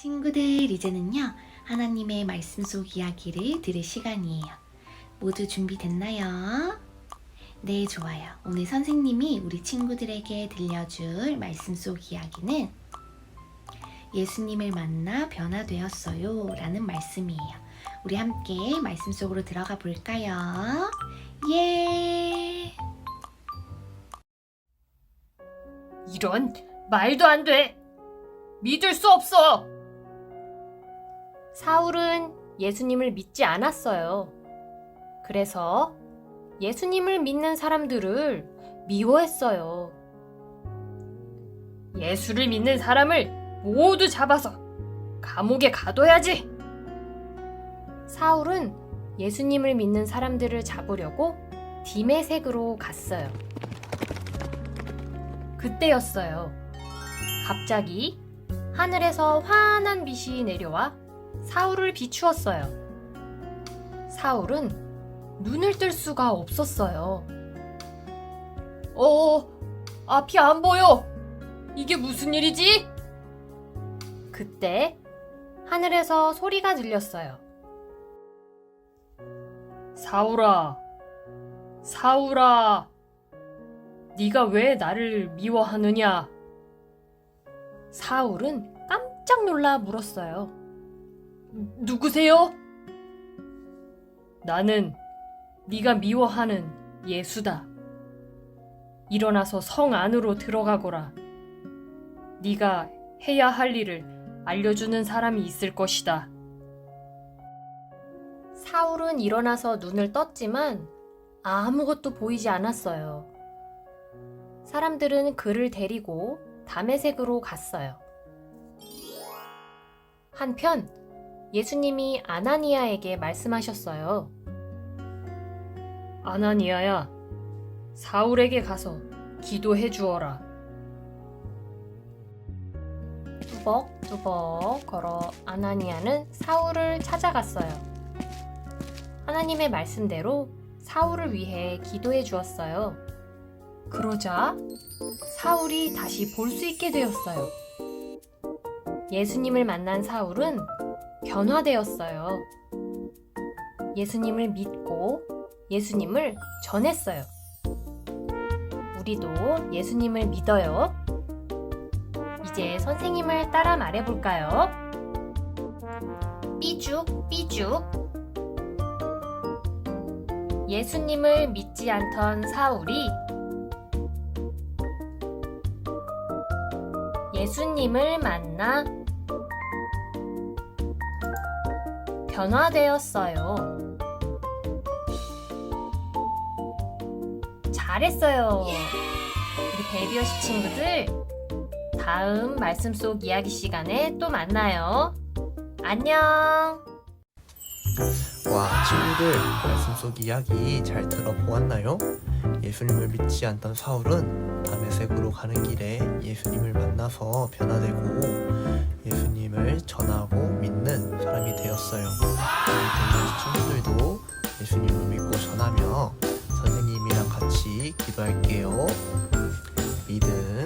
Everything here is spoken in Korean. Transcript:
친구들, 이제는요, 하나님의 말씀 속 이야기를 들을 시간이에요. 모두 준비됐나요? 네, 좋아요. 오늘 선생님이 우리 친구들에게 들려줄 말씀 속 이야기는 예수님을 만나 변화되었어요. 라는 말씀이에요. 우리 함께 말씀 속으로 들어가 볼까요? 예! 이런 말도 안 돼. 믿을 수 없어. 사울은 예수님을 믿지 않았어요. 그래서 예수님을 믿는 사람들을 미워했어요. 예수를 믿는 사람을 모두 잡아서 감옥에 가둬야지. 사울은 예수님을 믿는 사람들을 잡으려고 디메색으로 갔어요. 그때였어요. 갑자기 하늘에서 환한 빛이 내려와 사울을 비추었어요. 사울은 눈을 뜰 수가 없었어요. 어, 앞이 안 보여. 이게 무슨 일이지? 그때 하늘에서 소리가 들렸어요. 사울아, 사울아, 네가 왜 나를 미워하느냐? 사울은 깜짝 놀라 물었어요. 누구세요? 나는 네가 미워하는 예수다. 일어나서 성 안으로 들어가거라. 네가 해야 할 일을 알려주는 사람이 있을 것이다. 사울은 일어나서 눈을 떴지만 아무것도 보이지 않았어요. 사람들은 그를 데리고 담에색으로 갔어요. 한편 예수님이 아나니아에게 말씀하셨어요. 아나니아야, 사울에게 가서 기도해 주어라. 뚜벅뚜벅 걸어 아나니아는 사울을 찾아갔어요. 하나님의 말씀대로 사울을 위해 기도해 주었어요. 그러자 사울이 다시 볼 수 있게 되었어요. 예수님을 만난 사울은 변화되었어요. 예수님을 믿고 예수님을 전했어요. 우리도 예수님을 믿어요. 이제 선생님을 따라 말해볼까요? 삐죽, 삐죽. 예수님을 믿지 않던 사울이 예수님을 만나 변화되었어요. 잘했어요. 우리 베이비어시 친구들, 다음 말씀 속 이야기 시간에 또 만나요. 안녕! 와, 친구들, 말씀 속 이야기 잘 들어보았나요? 예수님을 믿지 않던 사울은 담에색으로 가는 길에 예수님을 만나서 변화되고 예수님을 전하고 믿는 사람이 되었어요. 우리 친구들도 예수님을 믿고 전하며 선생님이랑 같이 기도할게요. 믿음,